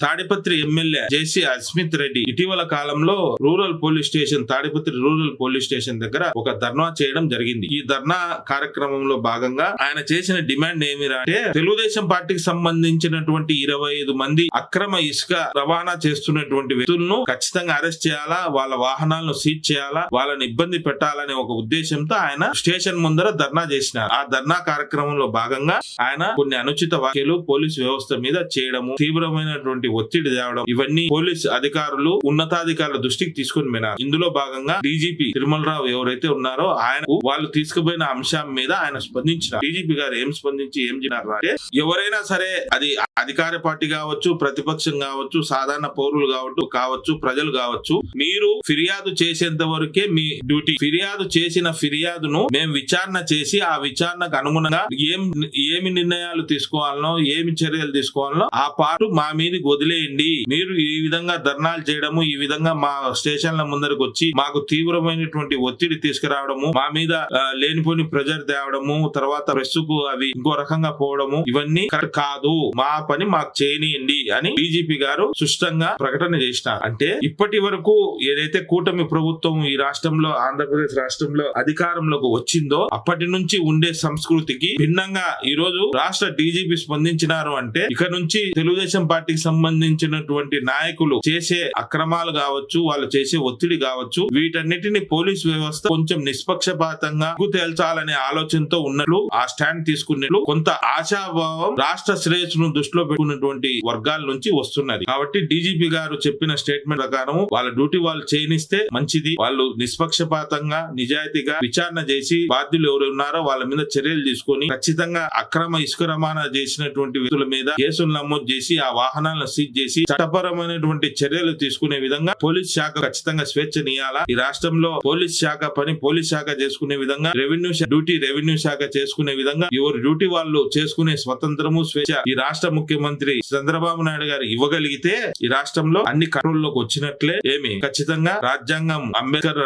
Tadipatri MLA జేసీ అస్మిత్ రెడ్డి ఇటీవల కాలంలో rural police station Tadipatri rural police station దగ్గర ఒక ధర్నా చేయడం జరిగింది. ఈ ధర్నా కార్యక్రమంలో భాగంగా ఆయన చేసిన డిమాండ్ ఏమిరా అంటే తెలుగుదేశం పార్టీకి సంబంధించినటువంటి ఇరవై ఐదు మంది అక్రమ ఇసుక రవాణా చేస్తున్నటువంటి వ్యక్తులను ఖచ్చితంగా అరెస్ట్ చేయాలా? వాళ్ళ వాహనాలను సీజ్ చేయాలా? వాళ్ళని ఇబ్బంది పెట్టాలనే ఒక ఉద్దేశంతో ఆయన స్టేషన్ ముందర ధర్నా చేసినారు. ఆ ధర్నా కార్యక్రమంలో భాగంగా ఆయన కొన్ని అనుచిత వ్యాఖ్యలు పోలీస్ వ్యవస్థ మీద చేయడము తీవ్రమైనటువంటి ఒత్తిడి తేవడం ఇవన్నీ పోలీస్ అధికారులు ఉన్నతాధికారుల దృష్టికి తీసుకుని పోయినారు. ఇందులో భాగంగా డీజీపీ తిరుమలరావు ఎవరైతే ఉన్నారో ఆయన వాళ్ళు తీసుకుపోయిన అంశం మీద ఆయన స్పందించిన. డీజీపీ గారు ఏం స్పందించి ఏం చేసినారు అంటే ఎవరైనా సరే అది అధికార పార్టీ కావచ్చు ప్రతిపక్షం కావచ్చు సాధారణ పౌరులు కావచ్చు కావచ్చు ప్రజలు కావచ్చు మీరు ఫిర్యాదు చేసేంత వరకే మీ డ్యూటీ. ఫిర్యాదు చేసిన ఫిర్యాదును మేము విచారణ చేసి ఆ విచారణకు అనుగుణంగా ఏం ఏమి నిర్ణయాలు తీసుకోవాలనో ఏమి చర్యలు తీసుకోవాలనో ఆ పాటు మా మీద వదిలేయండి. మీరు ఈ విధంగా ధర్నాలు చేయడము ఈ విధంగా మా స్టేషన్ల ముందరకు వచ్చి మాకు తీవ్రమైనటువంటి ఒత్తిడి తీసుకురావడము మా మీద లేనిపోని ప్రెజర్ తేవడము తర్వాత ప్రెస్కు అవి ఇంకో రకంగా పోవడము ఇవన్నీ కరెక్ట్ కాదు. మా పని మాకు చేయనియండి అని డీజీపీ గారు సుష్టంగా ప్రకటన చేసినారు. అంటే ఇప్పటి వరకు ఏదైతే కూటమి ప్రభుత్వం ఈ రాష్ట్రంలో ఆంధ్రప్రదేశ్ రాష్ట్రంలో అధికారంలోకి వచ్చిందో అప్పటి నుంచి ఉండే సంస్కృతికి భిన్నంగా ఈ రోజు రాష్ట్ర డీజీపీ స్పందించినారు అంటే ఇక నుంచి తెలుగుదేశం పార్టీకి సంబంధించి సంబంధించినటువంటి నాయకులు చేసే అక్రమాలు కావచ్చు వాళ్ళు చేసే ఒత్తిడి కావచ్చు వీటన్నిటిని పోలీస్ వ్యవస్థ కొంచెం నిష్పక్షపాతంగా తేల్చాలనే ఆలోచనతో ఉన్నట్లు ఆ స్టాండ్ తీసుకున్నట్లు కొంత ఆశాభావం రాష్ట్ర శ్రేయస్సును దృష్టిలో పెట్టుకున్నటువంటి వర్గాల నుంచి వస్తున్నది. కాబట్టి డీజీపీ గారు చెప్పిన స్టేట్మెంట్ ప్రకారం వాళ్ళ డ్యూటీ వాళ్ళు చేయనిస్తే మంచిది. వాళ్ళు నిష్పక్షపాతంగా నిజాయితీగా విచారణ చేసి బాధ్యులు ఎవరు ఉన్నారో వాళ్ళ మీద చర్యలు తీసుకొని ఖచ్చితంగా అక్రమ ఇసుక రవాణా చేసినటువంటి వ్యక్తుల మీద కేసులు నమోదు చేసి ఆ వాహనాలను సీజ్ చేసి చట్టపరమైనటువంటి చర్యలు తీసుకునే విధంగా పోలీస్ శాఖ ఖచ్చితంగా స్వేచ్ఛనీయాలా? ఈ రాష్ట్రంలో పోలీస్ శాఖ పని పోలీస్ శాఖ చేసుకునే విధంగా రెవెన్యూ డ్యూటీ రెవెన్యూ శాఖ చేసుకునే విధంగా ఎవరి డ్యూటీ వాళ్ళు చేసుకునే స్వతంత్రము స్వేచ్ఛ ఈ రాష్ట్ర ముఖ్యమంత్రి చంద్రబాబు నాయుడు గారు ఇవ్వగలిగితే ఈ రాష్ట్రంలో అన్ని కంట్రోల్లోకి వచ్చినట్లే ఏమి? ఖచ్చితంగా రాజ్యాంగం అంబేద్కర్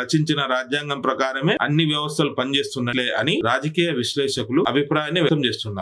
రచించిన రాజ్యాంగం ప్రకారమే అన్ని వ్యవస్థలు పనిచేస్తున్నట్లే అని రాజకీయ విశ్లేషకులు అభిప్రాయాన్ని వ్యక్తం చేస్తున్నారు.